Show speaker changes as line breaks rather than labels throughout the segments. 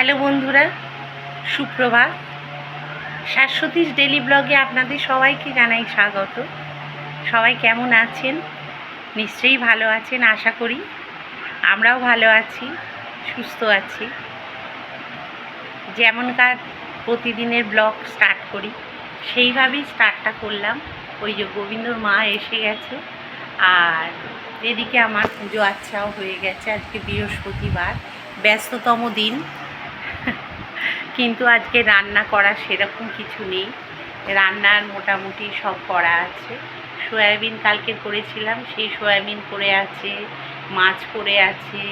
Hello বন্ধুরা, সুপ্রভাত। শাশ্বতীশ daily ব্লগে আপনাদের সবাইকে জানাই স্বাগত। সবাই কেমন আছেন? নিশ্চয়ই ভালো আছেন, আশা করি। আমরাও ভালো আছি, সুস্থ আছি। যেমনকার প্রতিদিনের ব্লগ স্টার্ট করি, সেইভাবেই স্টার্টটা করলাম। ওই যে গোবিন্দর মা এসে গেছে, আর এদিকে আমার পুজো আচ্ছাও হয়ে গেছে আজকে বৃহস্পতিবার, ব্যস্ততম দিন। কিন্তু আজকে রান্না করা সেরকম কিছু নেই। রান্নার মোটামুটি সব করা আছে। সয়াবিন কালকে করেছিলাম সেই সয়াবিন করে আছে মাছ করে আছে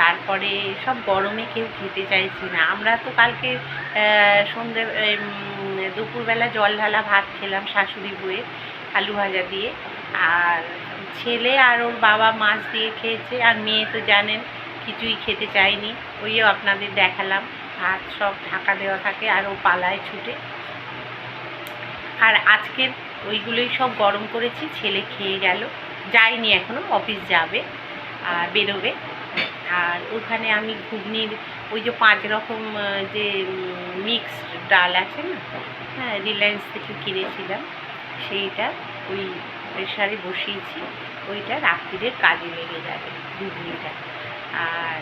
তারপরে সব গরমে কেউ খেতে চাইছে না। আমরা তো কালকে আহ, সন্ধে দুপুরবেলা জল ঢালা ভাত খেলাম শাশুড়ি বয়ে আলু ভাজা দিয়ে। আর ছেলে আর ওর বাবা মাছ দিয়ে খেয়েছে আর মেয়ে তো জানেন কিছুই খেতে চায়নি ওইও আপনাদের দেখালাম। ভাত সব ঢাকা দেওয়া থাকে আর ও পালায় ছুটে। আর আজকের ওইগুলোই সব গরম করেছি, ছেলে খেয়ে গেল। যায়নি এখনও, অফিস যাবে আর বেরোবে। আর ওখানে আমি ঘুগনির ওই যে পাঁচ রকম যে মিক্সড ডাল আছে না হ্যাঁ রিলায়েন্স থেকে কিনেছিলাম। সেইটা ওই প্রেশারে বসিয়েছি। ওইটা রাত্রিরের কাজে লেগে যাবে ঘুগনিটা। আর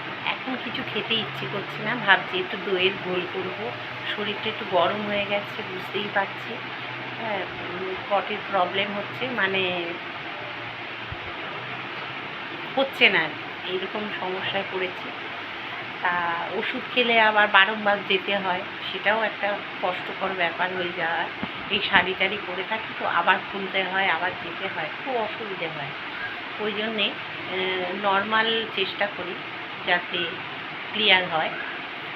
কিছু খেতে ইচ্ছে করছে না, ভাবছি একটু দইয়ের ঘোল করব। শরীরটা একটু গরম হয়ে গেছে, বুঝতেই পারছি। হ্যাঁ পটির প্রবলেম হচ্ছে মানে হচ্ছে না। এইরকম সমস্যায় পড়েছি। তা ওষুধ খেলে আবার বারংবার যেতে হয়, সেটাও একটা কষ্টকর ব্যাপার হয়ে যায় এই শাড়ি টাড়ি পরে থাকি তো আবার খুলতে হয়, আবার যেতে হয়, খুব অসুবিধে হয়। ওই জন্যে নর্মাল চেষ্টা করি। যাতে ক্লিয়ার হয়।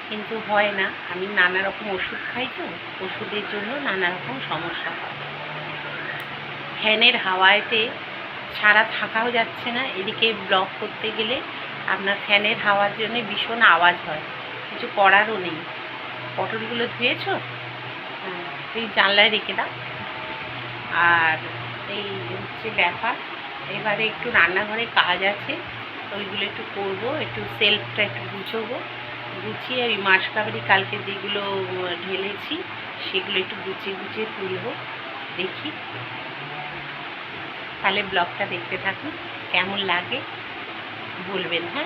কিন্তু হয় না। আমি নানা রকম ওষুধ খাই তো ওষুধের জন্য নানা রকম সমস্যা হয়। ফ্যানের হাওয়াতে সারা থাকাও যাচ্ছে না। এদিকে ব্লক করতে গেলে আপনার ফ্যানের হাওয়ার জন্য ভীষণ আওয়াজ হয়। কিছু করারও নেই। পটলগুলো ধুয়েছ? হ্যাঁ, এই জানলায় রেখে দাও। আর এই হচ্ছে ব্যাপার। এবারে একটু রান্নাঘরে কাজ আছে। ওইগুলো একটু করব, একটু সেলফটা একটু গুছোবো। গুছিয়ে ওই মাসকাবারি কালকে যেগুলো ঢেলেছি, সেগুলো একটু গুছিয়ে গুছিয়ে তুলবো, দেখি। তাহলে ব্লগটা দেখতে থাকুন, কেমন লাগে বলবেন হ্যাঁ?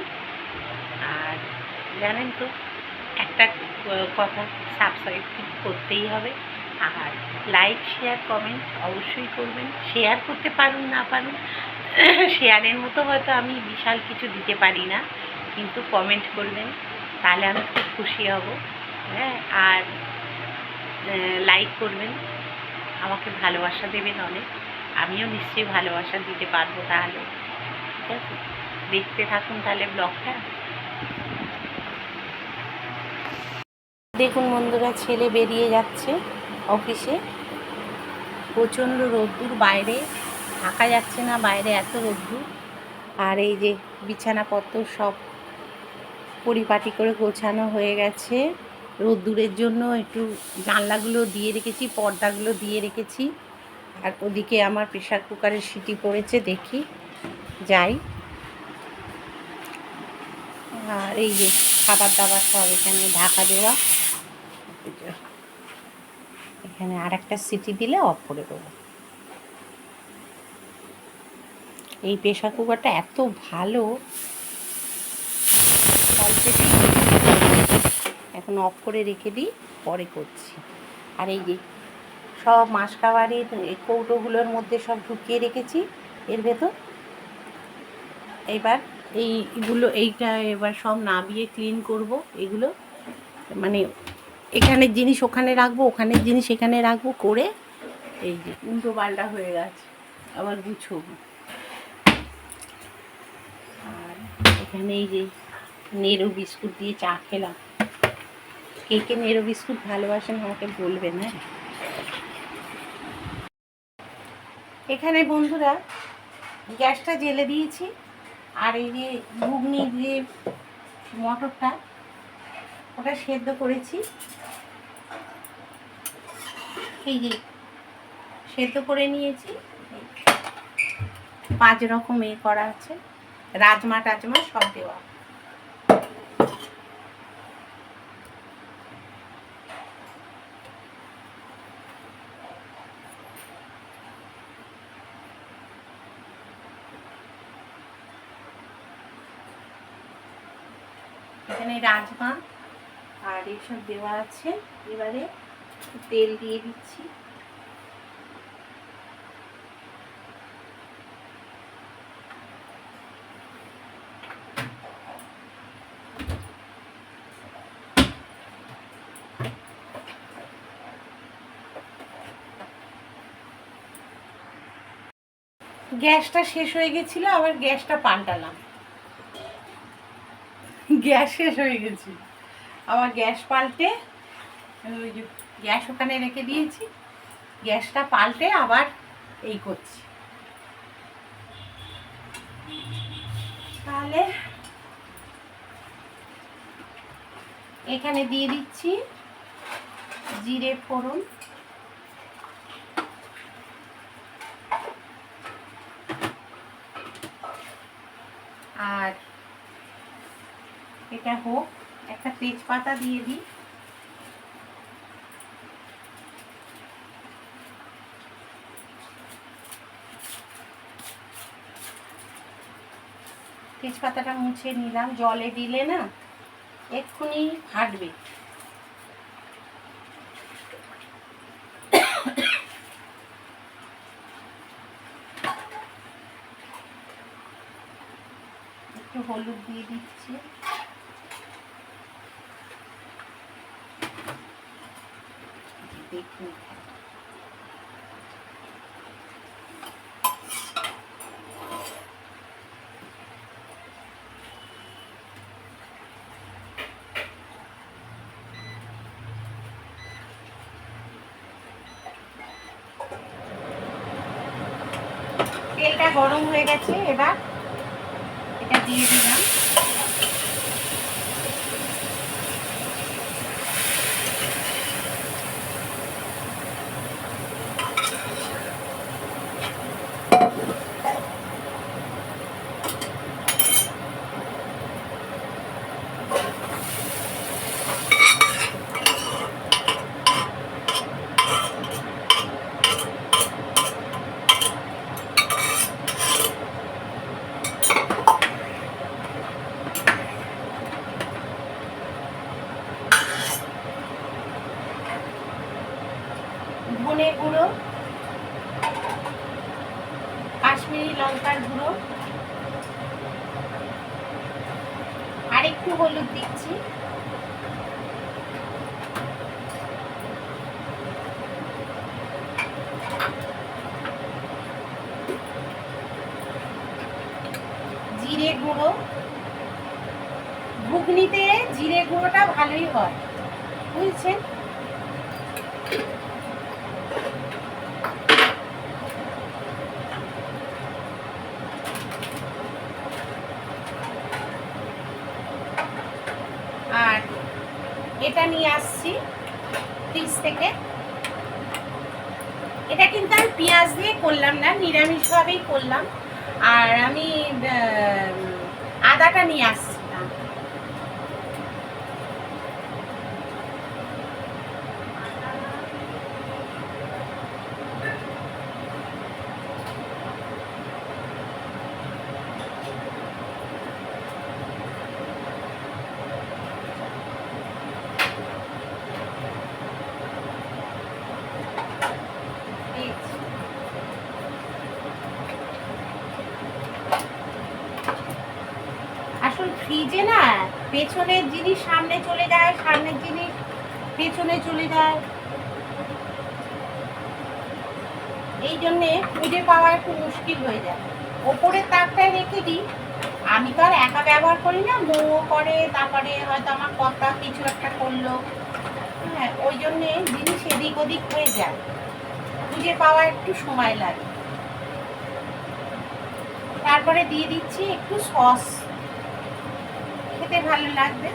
আর জানেন তো, একটা কথা সাবস্ক্রাইব করতেই হবে। আর লাইক শেয়ার কমেন্ট অবশ্যই করবেন। শেয়ার করতে পারুন, না পারুন শেয়ারের মতো হয়তো আমি বিশাল কিছু দিতে পারি না, কিন্তু কমেন্ট করবেন, তাহলে আমি খুব খুশি হব। হ্যাঁ আর লাইক করবেন, আমাকে ভালোবাসা দেবেন অনেক, আমিও নিশ্চয়ই ভালোবাসা দিতে পারব তাহলে। ঠিক আছে? দেখতে থাকুন তাহলে ব্লগটা। দেখুন বন্ধুরা, ছেলে বেরিয়ে যাচ্ছে অফিসে প্রচণ্ড রোদ্দুর বাইরে। থাকা যাচ্ছে না, বাইরে এত রোদ্দুর। আর এই যে বিছানাপত্র সব পরিপাটি করে গোছানো হয়ে গেছে। রোদ্দুরের জন্য একটু জানলাগুলো দিয়ে রেখেছি, পর্দাগুলো দিয়ে রেখেছি। আর ওদিকে আমার প্রেশার কুকারের সিটি পড়েছে, দেখি। যাই। আর এই যে খাবার দাবার সব এখানে ঢাকা দেওয়া। এখানে আর একটা সিটি দিলে অফ করে দেবো। এই প্রেশার কুকারটা এত ভালো। এখন অফ করে রেখে দিই, পরে করছি। আর এই যে সব মাসকাবারির এই কৌটোগুলোর মধ্যে সব ঢুকিয়ে রেখেছি, এর ভেতর। এবার এইগুলো এইটা এবার সব নাবিয়ে ক্লিন করব, এগুলো। মানে এখানের জিনিস ওখানে রাখব ওখানের জিনিস এখানে রাখব, করে এই যে উল্টো পাল্টা হয়ে গেছে, আবার গুছোবো আর এখানে এই যে নেরো বিস্কুট দিয়ে চা খেলাম। কে কে নেরো বিস্কুট ভালোবাসেন আমাকে বলবেন হ্যাঁ? এখানে বন্ধুরা, গ্যাসটা জেলে দিয়েছি, আর এই যে ঘুগনি যে মটরটা, ওটা সেদ্ধ করেছি। এই যে সেদ্ধ করে নিয়েছি। পাঁচ রকম এ করা আছে। রাজমা টাজমা সব দেওয়া। এখানে রাজমা আর এসব দেওয়া আছে। এবারে তেল দিয়ে দিচ্ছি। গ্যাসটা শেষ হয়ে গেছিল, আবার গ্যাসটা পাল্টালাম। গ্যাস শেষ হয়ে গেছিল আবার গ্যাস পাল্টে, ওই যে গ্যাস ওখানে রেখে দিয়েছি। গ্যাসটা পাল্টে আবার এই করছি। তাহলে এখানে দিয়ে দিচ্ছি জিরে ফোড়ন আর এটা হোক, একটা তেজপাতা দিয়ে দিই। তেজপাতাটা মুছে নিলাম, জলে দিলে না এক্ষুনি ফাটবে। একটু হলুদ দিয়ে দিচ্ছি। দেখুন। তেলটা গরম হয়ে গেছে এবার এটা দিয়ে দিলাম ধনে গুঁড়ো কাশ্মীরি লঙ্কার গুঁড়ো আর একটু হলুদ দিচ্ছি জিরে গুঁড়ো। ঘুগনিতে জিরে গুঁড়োটা ভালোই হয়। বুঝছেন? আর এটা নিয়ে আসছি ফ্রিজ থেকে। এটা কিন্তু আমি পেঁয়াজ দিয়ে করলাম না, নিরামিষভাবেই করলাম। আর আমি আদাটা নিয়ে আসছিলাম এই আসল ফ্রিজে না পেছনের জিনিস সামনে চলে যায় সামনের জিনিস পেছনে চলে যায়। এই জন্যে খুঁজে পাওয়া একটু মুশকিল হয়ে যায়। ওপরের তাকটায় রেখে দিই। আমি তো আর একা ব্যবহার করি না বউও করে, তারপরে হয়তো আমার কর্তা কিছু একটা করল। হ্যাঁ ওই জন্যে জিনিস এদিক ওদিক হয়ে যায়। খুঁজে পাওয়া একটু সময় লাগে। তারপরে দিয়ে দিচ্ছি একটু সস। খেতে ভালো লাগবে।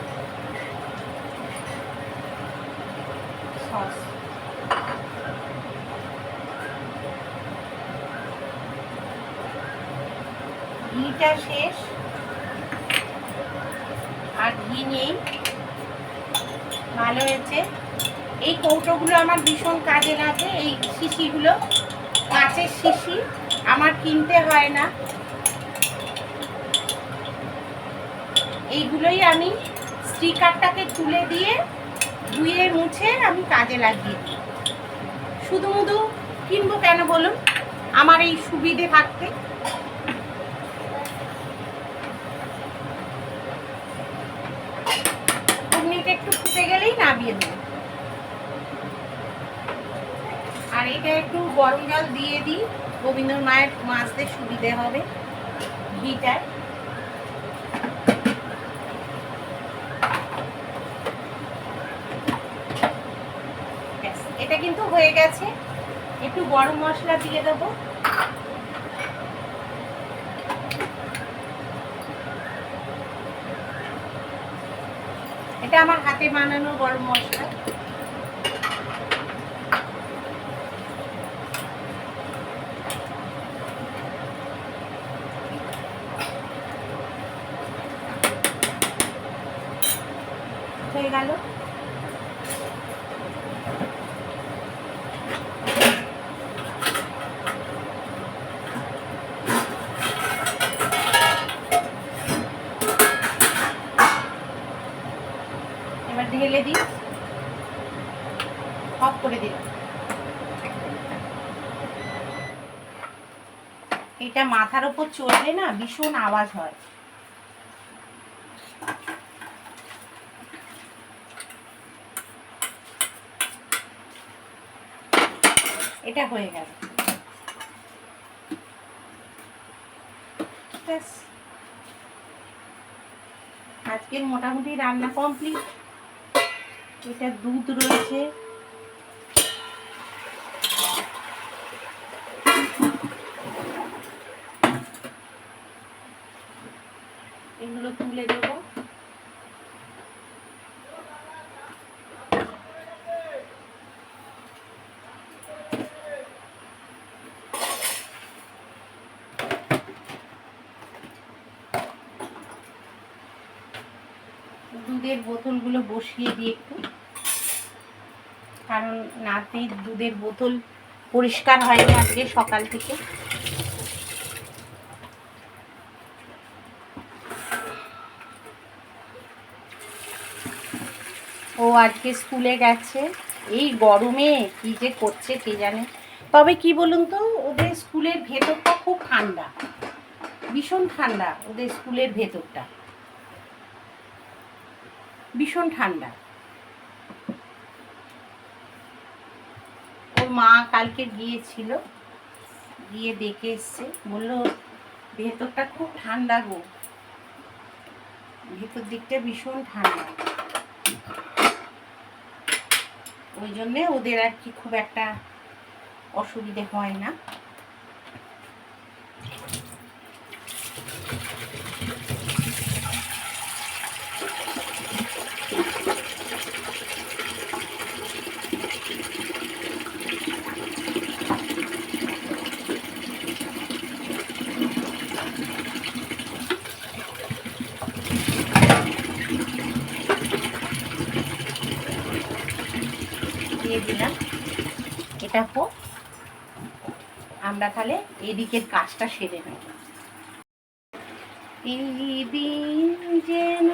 ঘিটা শেষ। আর ঘি নেই। ভালো হয়েছে। এই কৌটোগুলো আমার ভীষণ কাজে লাগে। এই শিশিগুলো কাঁচের শিশি, আমার কিনতে হয় না। এইগুলোই আমি স্টিকারটাকে তুলে দিয়ে ধুয়ে মুছে আমি কাজে লাগিয়ে দিই। শুধু মুধু কিনবো কেন বলুন? আমার এই সুবিধে থাকতে। ঘুগনিটা একটু ফুটে গেলেই নামিয়ে দেবো। আর এটা একটু গরম জল দিয়ে দিই। গোবিন্দর মায়ের মাছতে সুবিধে হবে। ঘিটায় ব্যাস, এটা কিন্তু হয়ে গেছে। একটু গরম মশলা দিয়ে দেবো। এটা আমার হাতে বানানো গরম মশলা। হয়ে গেল এবার ঢেলে দিই অফ করে দিলাম এটা মাথার উপর চললে না ভীষণ আওয়াজ হয়। এটা হয়ে গেল। আজকের মোটামুটি রান্না কমপ্লিট এটা দুধ রয়েছে এগুলো তুলে দেবো দুধের বোতলগুলো বসিয়ে দিই একটু। কারণ নাতির দুধের বোতল পরিষ্কার হয়নি আজকে সকাল থেকে। ও আজকে স্কুলে গেছে। এই গরমে কি যে করছে কে জানে। তবে কি বলুন তো, ওদের স্কুলের ভেতরটা খুব ঠান্ডা। ভীষণ ঠান্ডা ওদের স্কুলের ভেতরটা। ভীষণ ঠান্ডা। ওর মা কালকে গিয়েছিল, গিয়ে দেখে এসছে, বলল, ভেতরটা খুব ঠান্ডা গো। ভেতর দিকটা ভীষণ ঠান্ডা। ওই জন্যে ওদের আর কি খুব একটা অসুবিধে হয় না দিয়ে দিলাম এটা হোক আমরা তাহলে এদিকের কাজটা সেরে নেব। এই দিন যেন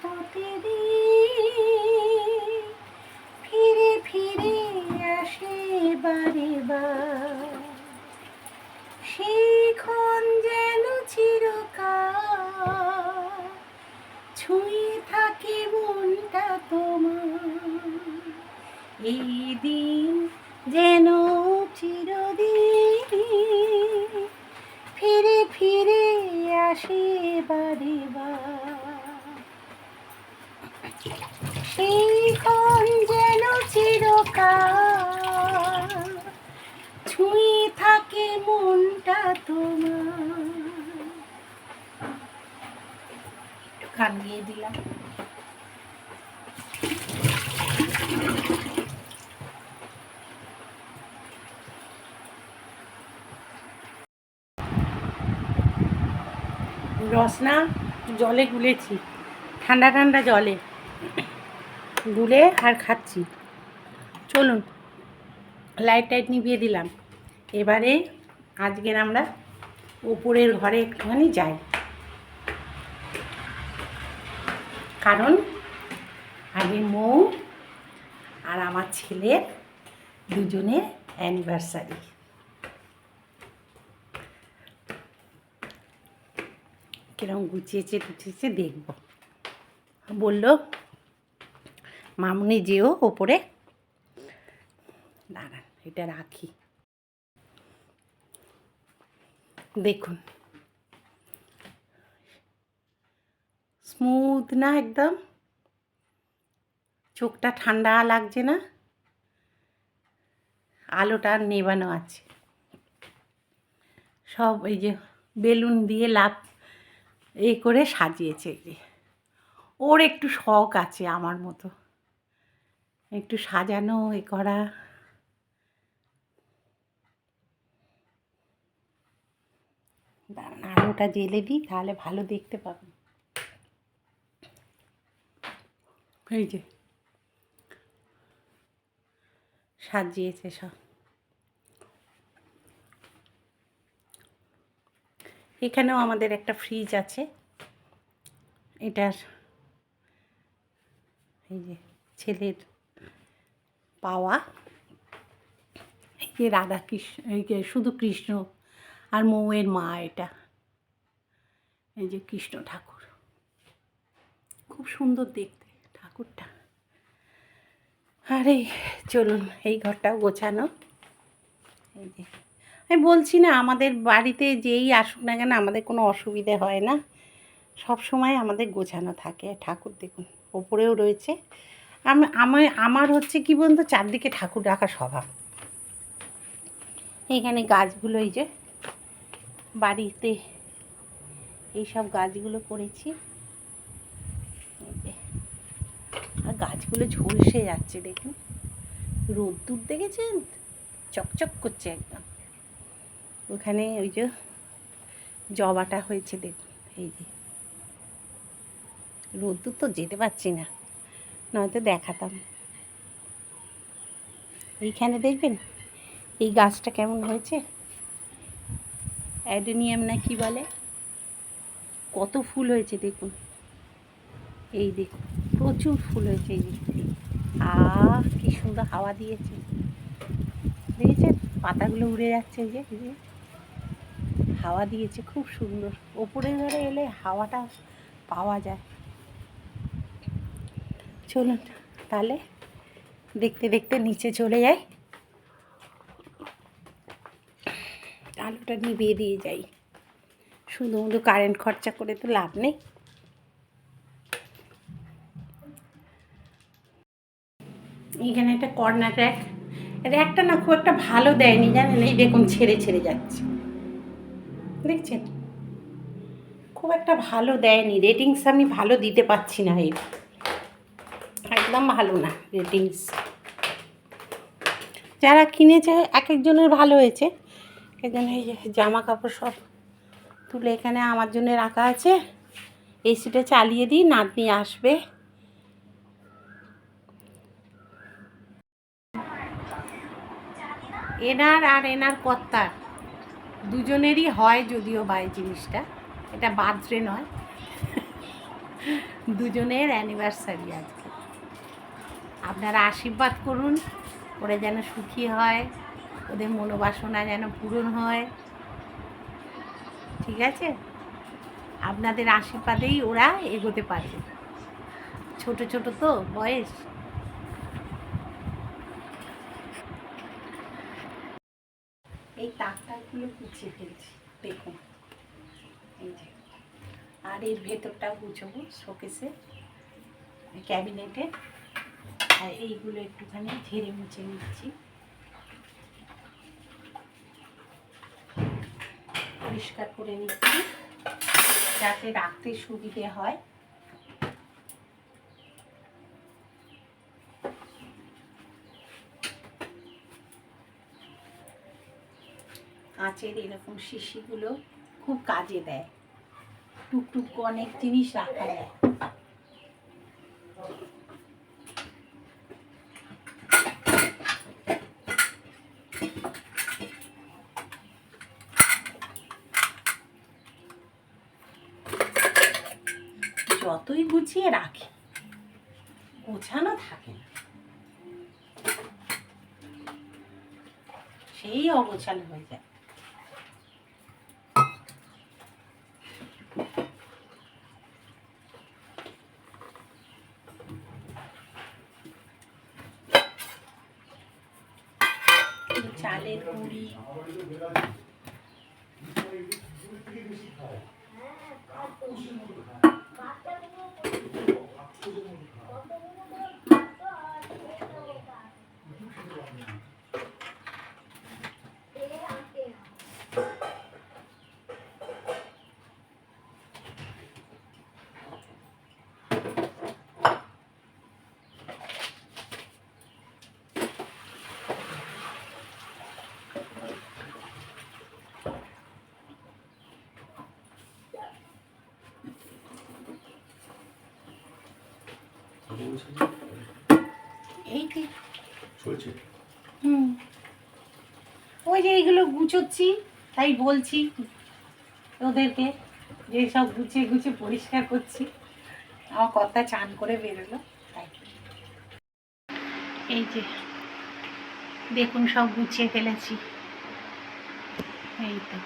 প্রতিদিন ফিরে ফিরে আসে বারে যেন চিরকাল ছুঁয়ে থাকে মনটা তোমার। এই দিন যেন চিরদিন ফিরে ফিরে আসি সেই ক্ষণ যেন চিরকাল ছুঁয়ে থাকে মনটা তোমার। একটু খান দিয়ে দিলাম রসনা জলে গুলেছি, ঠান্ডা ঠান্ডা জলে। গুলে আর খাচ্ছি। চলুন লাইট টাইট নিভিয়ে দিলাম। এবারে আজকের আমরা উপরের ঘরে একটুখানি যাই। কারণ আমি মৌ আর আমার ছেলের দুজনের অ্যানিভার্সারি কিরম গুছিয়েছে টুচিয়েছে দেখব। বলল, মামনি যেও ওপরে। দাঁড়ান, এটা রাখি। দেখুন। স্মুথ না একদম? চোখটা ঠান্ডা লাগছে না? আলোটা নেবানো আছে। সব এই যে বেলুন দিয়ে লাভ এই করে সাজিয়েছে ওর একটু শখ আছে আমার মতো। একটু সাজানো, এ করা। দাঁড়ান আলোটা জেলে দিই, তাহলে ভালো দেখতে পাবেন এই যে। সাজিয়েছে সব। এখানেও আমাদের একটা ফ্রিজ আছে। এটার এই যে ছেলের পাওয়া। এই যে রাধা কৃষ্ণ, এই যে শুধু কৃষ্ণ আর মৌয়ের মা এটা। এই যে কৃষ্ণ ঠাকুর। খুব সুন্দর দেখতে ঠাকুরটা। আরে চলুন, এই ঘরটাও গোছানো। এই যে আমি বলছি না, আমাদের বাড়িতে যেই আসুক না কেন আমাদের কোনো অসুবিধে হয় না। সব সময় আমাদের গোছানো থাকে। ঠাকুর দেখুন, ওপরেও রয়েছে। আমি আমার আমার হচ্ছে কি বলুন তো চারদিকে ঠাকুর রাখা স্বভাব। এখানে গাছগুলো, এই যে বাড়িতে এইসব গাছগুলো করেছি। আর গাছগুলো ঝলসে যাচ্ছে দেখুন। রোদ্দুর দেখেছেন? চকচক করছে একদম। ওখানে ওই যে জবাটা হয়েছে দেখুন এই যে। রোদ্দুর তো যেতে পারছি না, নয়তো দেখাতাম। এইখানে দেখবেন, এই গাছটা কেমন হয়েছে? অ্যাডেনিয়াম না কি বলে? কত ফুল হয়েছে দেখুন। এই দেখুন, প্রচুর ফুল হয়েছে এই আহ, কি সুন্দর হাওয়া দিয়েছে। দেখেছেন? পাতাগুলো উড়ে যাচ্ছে এই যে। হাওয়া দিয়েছে, খুব সুন্দর। ওপরে ঘরে এলে হাওয়াটা পাওয়া যায়। চলুন, তাহলে দেখতে দেখতে নিচে চলে যাই। আলুটা নিভিয়ে দিয়ে যাই। শুধু শুধু কারেন্ট খরচা করে তো লাভ নেই। এখানে একটা কর্নার র্যাক র্যাকটা না খুব একটা ভালো দেয়নি, জানেন? এই দেখুন, ছেড়ে ছেড়ে যাচ্ছে। দেখছেন? খুব একটা ভালো দেয়নি। রেটিংস আমি ভালো দিতে পারছি না এর একদম ভালো না রেটিংস যারা কিনেছে, এক একজনের ভালো হয়েছে। এখানে এই জামা কাপড় সব তুলে এখানে আমার জন্য রাখা আছে। এসিটা চালিয়ে দিই, নাতনি আসবে। এনার আর এনার কর্তার। দুজনেরই হয় যদিও বাই জিনিসটা। এটা বার্থডে নয়। দুজনের অ্যানিভার্সারি আজকে। আপনারা আশীর্বাদ করুন, ওরা যেন সুখী হয়, ওদের মনোবাসনা যেন পূরণ হয়। ঠিক আছে? আপনাদের আশীর্বাদেই ওরা এগোতে পারবে। ছোট ছোট তো, বয়স। এই তাকটাগুলো গুছিয়ে ফেলছি, দেখুন। এই যে। আর এর ভেতরটা গুছবো, শোকেসে, ক্যাবিনেটে। আর এইগুলো একটুখানি ঝেড়ে মুছে নিচ্ছি। পরিষ্কার করে নিচ্ছি, যাতে রাখতে সুবিধে হয়। কাঁচের এরকম শিশিগুলো খুব কাজে দেয়। টুকটুক অনেক জিনিস রাখা যায়। যতই গুছিয়ে রাখি, গোছানো থাকে না। সেই অগোছালো হয়ে যায় এই চালের গুঁড়ি এই
চলছে?
হুম। ওই যে এইগুলো গুছোচ্ছি তাই বলছি ওদেরকে যে সব গুছিয়ে গুছিয়ে পরিষ্কার করছি। আমার কথা চান করে বেরোলো তাই। এই যে দেখুন সব গুছিয়ে ফেলেছি। এই তো।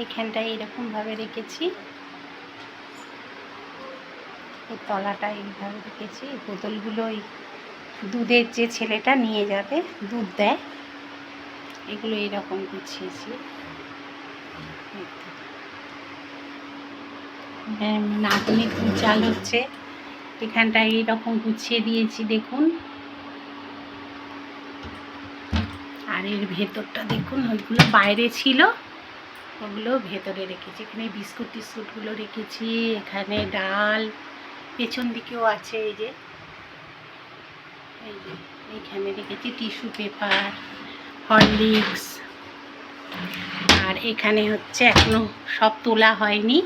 এখানটায় এরকমভাবে রেখেছি। এই তলাটা এইভাবে রেখেছি। এই বোতলগুলো ওই দুধের যে ছেলেটা নিয়ে যাবে, দুধ দেয়। এগুলো এরকম গুছিয়েছি। এই নাতনি দুধ চাল হচ্ছে। এখানটায় এইরকম গুছিয়ে দিয়েছি, দেখুন। আর এর ভেতরটা দেখুন, ওইগুলো বাইরে ছিল। ওগুলো ভেতরে রেখেছি। এখানে বিস্কুট টিস্কুটগুলো রেখেছি, এখানে ডাল। পেছন দিকেও আছে এই যে। এই যে, এইখানে রেখেছি টিস্যু পেপার, হরলিক্স, আর এখানে হচ্ছে এখনও সব তোলা হয়নি।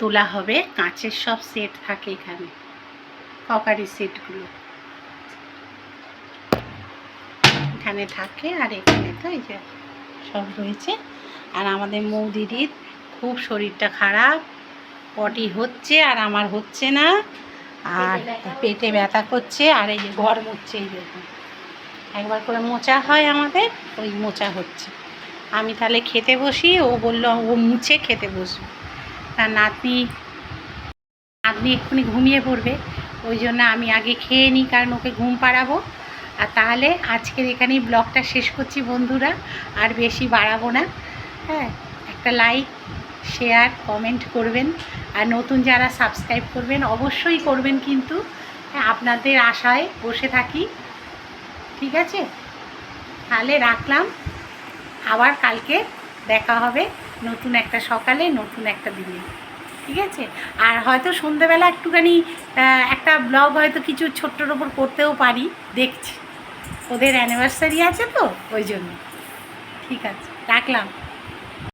তোলা হবে, কাঁচের সব সেট থাকে এখানে ককারি সেটগুলো এখানে থাকে, আর এখানে তো এই যে সব রয়েছে। আর আমাদের মৌদিদির খুব শরীরটা খারাপ পটি হচ্ছে আর আমার হচ্ছে না। আর পেটে ব্যথা করছে আর এই যে ঘর মুছছে এই দেখুন। একবার করে মোচা হয় আমাদের ওই মোচা হচ্ছে। আমি তাহলে খেতে বসি ও বলল ও মুছে খেতে বসবো। তার নাতনি নাতনি এক্ষুনি ঘুমিয়ে পড়বে ওই জন্য আমি আগে খেয়ে নিই কারণ ওকে ঘুম পাড়াবো। আর তাহলে আজকের এখানেই ব্লগটা শেষ করছি বন্ধুরা আর বেশি বাড়াবো না। হ্যাঁ একটা লাইক শেয়ার কমেন্ট করবেন। আর নতুন যারা সাবস্ক্রাইব করবেন, অবশ্যই করবেন কিন্তু। হ্যাঁ আপনাদের আশায় বসে থাকি। ঠিক আছে? তাহলে রাখলাম। আবার কালকে দেখা হবে নতুন একটা সকালে, নতুন একটা দিনে। ঠিক আছে? আর হয়তো সন্ধেবেলা একটুখানি একটা ব্লগ হয়তো কিছু ছোট্টর ওপর করতেও পারি, দেখছি। ওদের অ্যানিভার্সারি আছে তো, ওই জন্য। ঠিক আছে, রাখলাম।